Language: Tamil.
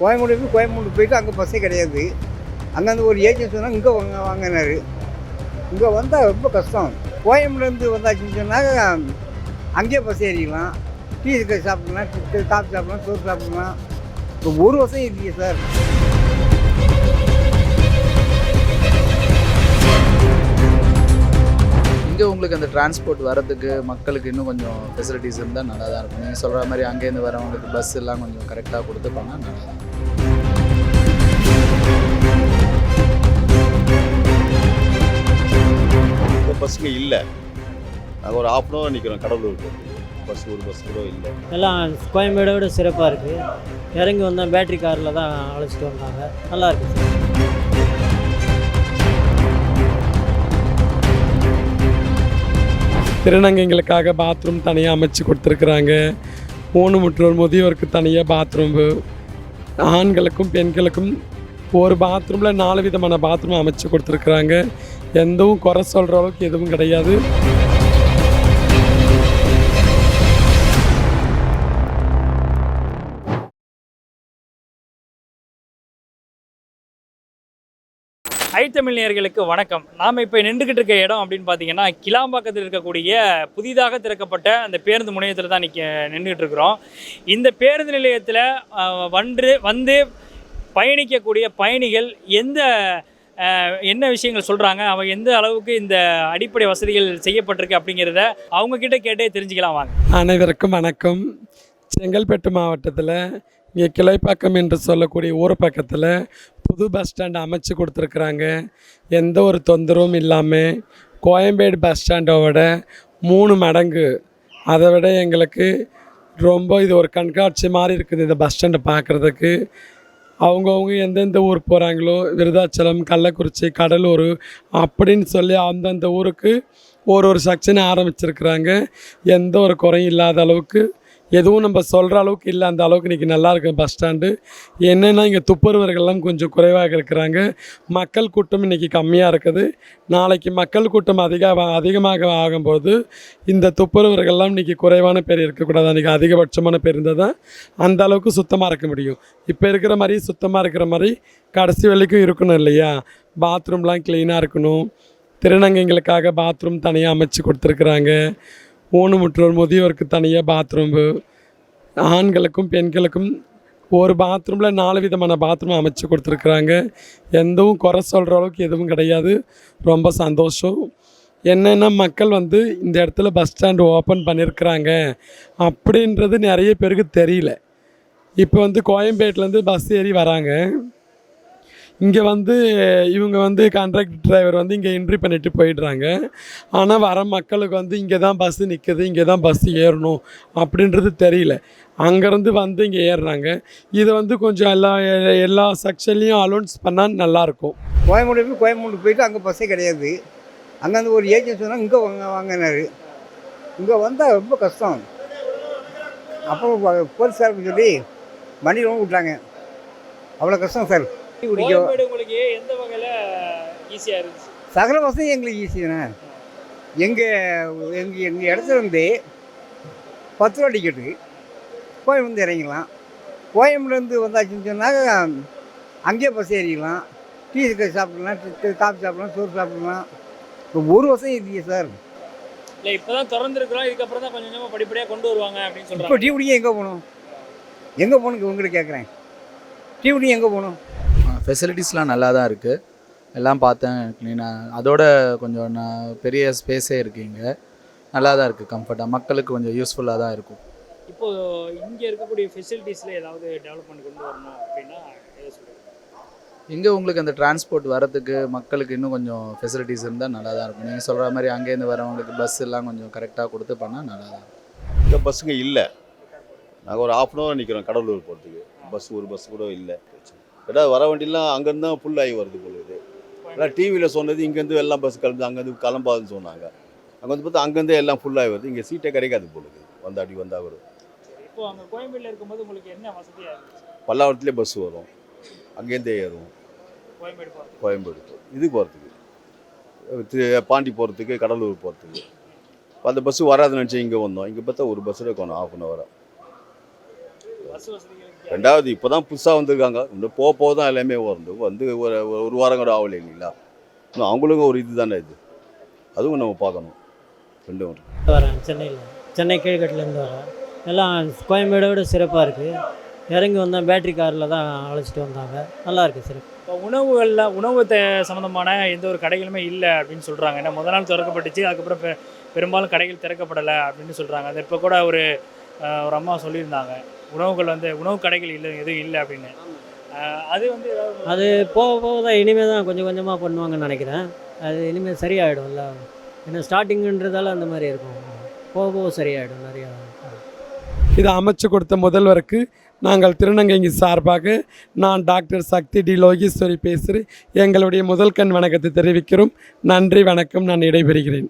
கோயம்புத்தூர் கோயம்புத்தூர் போயிட்டு அங்கே பஸ்ஸே கிடையாது. அங்கேருந்து ஒரு ஏஜென்ட் சொன்னால் இங்கே வாங்க வாங்கினாரு. இங்கே வந்தால் ரொம்ப கஷ்டம். கோயம்புலேருந்து வந்தாச்சுன்னு சொன்னால் அங்கேயே பஸ் ஏறிக்கலாம் டீ சாப்பிட்லாம் டி- காஃபி சாப்பிட்லாம் சோறு சாப்பிடலாம். இப்போ ஒரு வருஷம் இருக்கீங்க சார் இங்கே உங்களுக்கு அந்த டிரான்ஸ்போர்ட் வரதுக்கு மக்களுக்கு இன்னும் கொஞ்சம் ஃபெசிலிட்டிஸ் இருந்தால் நல்லா தான் இருக்கும். நீங்கள் சொல்கிற மாதிரி அங்கேருந்து வரவங்களுக்கு பஸ் எல்லாம் கொஞ்சம் கரெக்டாக கொடுத்து பண்ணால் நல்லா தான் இருக்கும். இப்போ பஸ்ஸுங்க இல்லை. நாங்கள் ஒரு ஹாஃப் அன் ஹவர் நிற்கிறோம் கடலூருக்கு பஸ் ஒரு பஸ் கூட இல்லை. எல்லாம் கோயம்பேடை விட சிறப்பாக இருக்குது இறங்கி வந்தால் பேட்டரி காரில் தான் அழைச்சிட்டு வந்தாங்க. நல்லா இருக்கு. திருநங்கைங்களுக்காக திருநங்கைகளுக்காக பாத்ரூம் தனியாக அமைச்சு கொடுத்துருக்குறாங்க. ஊனமுற்றோர் முதியோருக்கு தனியாக பாத்ரூம் ஆண்களுக்கும் பெண்களுக்கும் ஒரு பாத்ரூமில் நாலு விதமான பாத்ரூம் அமைச்சு கொடுத்துருக்குறாங்க. எந்தவும் குறை சொல்கிற அளவுக்கு எதுவும் கிடையாது. ஐ தமிழ் வணக்கம். நாம் இப்போ நின்றுக்கிட்டு இருக்க இடம் அப்படின்னு பார்த்தீங்கன்னா கிளாம்பாக்கத்தில் இருக்கக்கூடிய புதிதாக திறக்கப்பட்ட அந்த பேருந்து முனையத்தில் தான் நிற்க நின்றுக்கிட்டு இருக்கிறோம். இந்த பேருந்து நிலையத்தில் அஹ், வந்து வந்து பயணிக்கக்கூடிய பயணிகள் எந்த என்ன விஷயங்கள் சொல்கிறாங்க அவங்க எந்த அளவுக்கு இந்த அடிப்படை வசதிகள் செய்யப்பட்டிருக்கு அப்படிங்கிறத அவங்கக்கிட்ட கேட்டே தெரிஞ்சுக்கலாம் வாங்க. அனைவருக்கும் வணக்கம். செங்கல்பட்டு மாவட்டத்தில் இங்கே கிளைப்பாக்கம் என்று சொல்லக்கூடிய ஊர் பக்கத்தில் புது பஸ் ஸ்டாண்ட் அமைச்சு கொடுத்துருக்குறாங்க. எந்த ஒரு தொந்தரவும் இல்லாமல் கோயம்பேடு பஸ் ஸ்டாண்டை விட மூணு மடங்கு. அதை விட எங்களுக்கு ரொம்ப இது ஒரு கண்காட்சி மாதிரி இருக்குது இந்த பஸ் ஸ்டாண்டை பார்க்குறதுக்கு. அவங்கவுங்க எந்தெந்த ஊர் போகிறாங்களோ விருதாச்சலம் கள்ளக்குறிச்சி கடலூர் அப்படின்னு சொல்லி அந்தந்த ஊருக்கு ஒரு ஒரு செக்ஷன் ஆரம்பிச்சிருக்கிறாங்க. எந்த ஒரு குறையும் இல்லாத அளவுக்கு எதுவும் நம்ம சொல்கிற அளவுக்கு இல்லை. அந்த அளவுக்கு இன்றைக்கி நல்லா இருக்கும் பஸ் ஸ்டாண்டு. என்னென்னா இங்கே துப்புரவர்கள்லாம் கொஞ்சம் குறைவாக இருக்கிறாங்க. மக்கள் கூட்டம் இன்றைக்கி கம்மியாக இருக்குது. நாளைக்கு மக்கள் கூட்டம் அதிக அதிகமாக ஆகும்போது இந்த துப்புரவர்கள்லாம் இன்றைக்கி குறைவான பேர் இருக்கக்கூடாது. அன்றைக்கி அதிகபட்சமான பேர் இருந்தால் தான் அந்த அளவுக்கு சுத்தமாக இருக்க முடியும். இப்போ இருக்கிற மாதிரி சுத்தமாக இருக்கிற மாதிரி கடைசி வரைக்கும் இருக்கணும் இல்லையா? பாத்ரூம்லாம் க்ளீனாக இருக்கணும். திருநங்கைகளுக்காக பாத்ரூம் தனியாக அமைச்சு கொடுத்துருக்குறாங்க. ஊனமுற்றோர் முதியோருக்கு தனியாக பாத்ரூம்பு ஆண்களுக்கும் பெண்களுக்கும் ஒரு பாத்ரூமில் நாலு விதமான பாத்ரூம் அமைச்சு கொடுத்துருக்குறாங்க. எந்தவும் குறை சொல்கிற அளவுக்கு எதுவும் கிடையாது. ரொம்ப சந்தோஷம். என்னென்னா மக்கள் வந்து இந்த இடத்துல பஸ் ஸ்டாண்டு ஓப்பன் பண்ணியிருக்கிறாங்க அப்படின்றது நிறைய பேருக்கு தெரியல. இப்போ வந்து கோயம்பேட்டிலேருந்து பஸ் ஏறி வராங்க. இங்கே வந்து இவங்க வந்து கான்ட்ராக்ட் டிரைவர் வந்து இங்கே என்ட்ரி பண்ணிட்டு போயிடுறாங்க. ஆனால் வர மக்களுக்கு வந்து இங்கே தான் பஸ்ஸு நிற்குது இங்கே தான் பஸ்ஸு ஏறணும் அப்படின்றது தெரியல. அங்கேருந்து வந்து இங்கே ஏறுறாங்க. இதை வந்து கொஞ்சம் எல்லா எல்லா செக்ஷன்லேயும் அலௌன்ஸ் பண்ணால் நல்லாயிருக்கும் கோயம்புத்தூர் கோயம்புத்தூர் போயிட்டு அங்கே பஸ்ஸே கிடையாது. அங்கேருந்து ஒரு ஏஜென்ட் சொன்னால் இங்கே வாங்க வாங்கினார். இங்கே வந்தால் ரொம்ப கஷ்டம். அப்புறம் ப- போலீஸ்காரங்க சொல்லி வண்டியில் விட்டாங்க அவ்வளோ கஷ்டம் சார். டீ குடிக்க கோயம்பேடு உங்களுக்கு எந்த வகையில் ஈஸியாக இருந்துச்சு? சகல வசதி எங்களுக்கு ஈஸி தானே? எங்கள் எங்கள் எங்கள் இடத்துல இருந்து பத்து ரூபா டிக்கெட்டு கோயம்புந்து இறங்கிக்கலாம் கோயம்புலேருந்து வந்தாச்சுன்னு சொன்னால் அங்கேயே பஸ் ஏறிக்கலாம் டீ சாப்பிடலாம் காஃபி சாப்பிடலாம் சோறு சாப்பிடலாம். இப்போ ஒரு வருஷம் இருக்கீங்க சார் இல்லை இப்போ தான் திறந்துருக்குறோம். இதுக்கப்புறம் தான் கொஞ்சம் கொஞ்சமாக படிப்படியாக கொண்டு வருவாங்க அப்படின்னு இப்போ சொல்கிறாங்க டீ குடிக்க எங்கே போகணும்? எங்கே போகணும் உங்கள்கிட்ட கேட்குறேன் டீ குடிக்க எங்கே போகணும்? ஃபெசிலிட்டிஸ்லாம் நல்லா தான் இருக்குது எல்லாம் பார்த்தேன் க்ளீனாக அதோட கொஞ்சம் நான் பெரிய ஸ்பேஸே இருக்குது இங்கே. நல்லா தான் இருக்குது கம்ஃபர்ட்டாக மக்களுக்கு கொஞ்சம் யூஸ்ஃபுல்லாக தான் இருக்கும். இப்போ இங்கே இருக்கக்கூடிய ஃபெசிலிட்டிஸில் ஏதாவது டெவலப்மெண்ட் கொண்டு வரணும் அப்படின்னா இங்கே உங்களுக்கு அந்த டிரான்ஸ்போர்ட் வரதுக்கு மக்களுக்கு இன்னும் கொஞ்சம் ஃபெசிலிட்டிஸ் இருந்தால் நல்லா தான் இருக்கும். நீங்கள் சொல்கிற மாதிரி அங்கேருந்து வரவங்களுக்கு பஸ் எல்லாம் கொஞ்சம் கரெக்டாக கொடுத்து பண்ணால் நல்லா தான் இருக்கும். இங்கே பஸ்ஸுங்க இல்லை. நாங்கள் ஒரு ஹாஃப் அன் ஹவர் நிற்கிறோம் கடலூர் போகிறதுக்கு பஸ் ஒரு பஸ் கூட இல்லை. ஏதாவது வர வண்டிலாம் அங்கேருந்து தான் ஃபுல் ஆகி வருது போல இது. எல்லாம் டிவியில் சொன்னது இங்கேருந்து எல்லாம் பஸ் கிளம்பி அங்கேருந்து கிளம்பாதுன்னு சொன்னாங்க. அங்கே வந்து பார்த்தா அங்கேருந்தே எல்லாம் ஃபுல்லாகி வருது. இங்கே சீட்டே கிடைக்காது போல இது. வந்தா அப்படி வந்தால் வரும் இப்போ அங்கே கோயம்பேட்டில் இருக்கும்போது உங்களுக்கு என்ன வசதியாக பல்லாவரத்துலேயே பஸ் வரும். அங்கேருந்தே ஏறும். கோயம்பேடு கோயம்பேடு இது போகிறதுக்கு பாண்டி போகிறதுக்கு கடலூர் போகிறதுக்கு அந்த பஸ்ஸு வராதுன்னு நினச்சி இங்கே வந்தோம். இங்கே பார்த்தா ஒரு பஸ்ஸில் இருக்கணும் ஹாஃப் அன் ஹவராக ரெண்டாவது இப்போ தான் புதுசாக வந்திருக்காங்க. இன்னும் போக போக தான் எல்லாமே வரும் வந்து ஒரு ஒரு வாரம் கூட ஆகலை இல்லைங்களா? இன்னும் அவங்களுக்கும் ஒரு இது தானே இது. அதுவும் நம்ம பார்க்கணும். ரெண்டும் இருக்கு. வரேன் சென்னையில். சென்னை கீழ்கட்டிலேருந்து வரேன் எல்லாம் கோயம்பேடை விட சிறப்பாக இருக்குது இறங்கி வந்தேன் பேட்டரி காரில் தான் அழைச்சிட்டு வந்தாங்க. நல்லா இருக்குது சிறப்பு. இப்போ உணவுகளில் உணவு த சம்மந்தமான எந்த ஒரு கடைகளுமே இல்லை அப்படின்னு சொல்கிறாங்க ஏன்னா முத நாள் திறக்கப்பட்டுச்சு. அதுக்கப்புறம் பெ பெரும்பாலும் கடைகள் திறக்கப்படலை அப்படின்னு சொல்கிறாங்க அது இப்போ கூட ஒரு ஒரு அம்மா சொல்லியிருந்தாங்க உணவுகள் வந்து உணவு கடைகள் இல்லை எதுவும் இல்லை அப்படின்னு. அது வந்து அது போக போக தான் இனிமேல் தான் கொஞ்சம் கொஞ்சமாக பண்ணுவாங்கன்னு நினைக்கிறேன். அது இனிமேல் சரியாயிடும்ல. ஏன்னா ஸ்டார்டிங்குன்றதால அந்த மாதிரி இருக்கும். போக போக சரியாயிடும் நிறையா. இதை அமைச்சு கொடுத்த முதல்வருக்கு நாங்கள் திருநங்கைங்க சார்பாக நான் டாக்டர் சக்தி டி லோகீஸ்வரி பேசுகிறேன் எங்களுடைய முதல் கண் வணக்கத்தை தெரிவிக்கிறோம். நன்றி வணக்கம். நான் இடைபெறுகிறேன்.